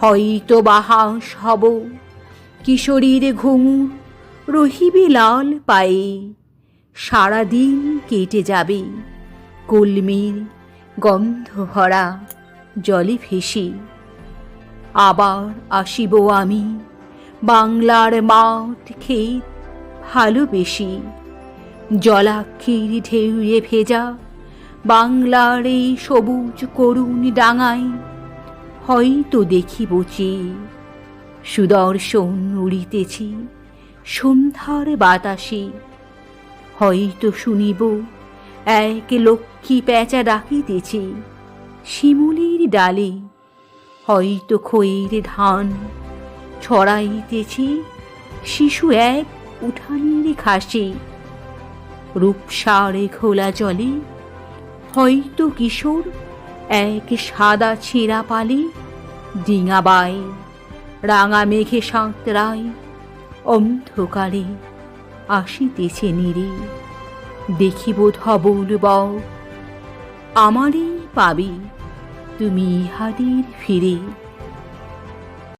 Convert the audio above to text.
হয়তো বাহাস হব। কিশোরীর ঘুঙুর রহিবে লাল পায়ে। সারাদিন কেটে যাবে কলমির গন্ধ ভরা জলে ভেসে। আবার আসিব আমি বাংলার মাঠ ক্ষেত ভালোবেসি। জলাক্ষীর ঢেউয়ে ভেজা বাংলার এই সবুজ করুণ ডাঙায় হয়তো দেখিব চেয়ে সুদর্শন উড়িতেছি, সন্ধ্যার বাতাসে। হয়তো শুনিব এক লক্ষ্মী প্যাঁচা ডাকিতেছে, শিমুলির ডালে। হয়তো খয়ের ধান ছড়াইতেছি, শিশু এক উঠানের ঘাসে। রূপসারে খোলা জলে হয়তো কিশোর এক সাদা ছেঁড়া পালে ডিঙাবায় রাঙা মেঘে সাঁতরায় অন্ধকারে আসিতেছে নিরে। দেখিব ধবল বও আমারই পাবি, তুমি ইহাদের ফিরে।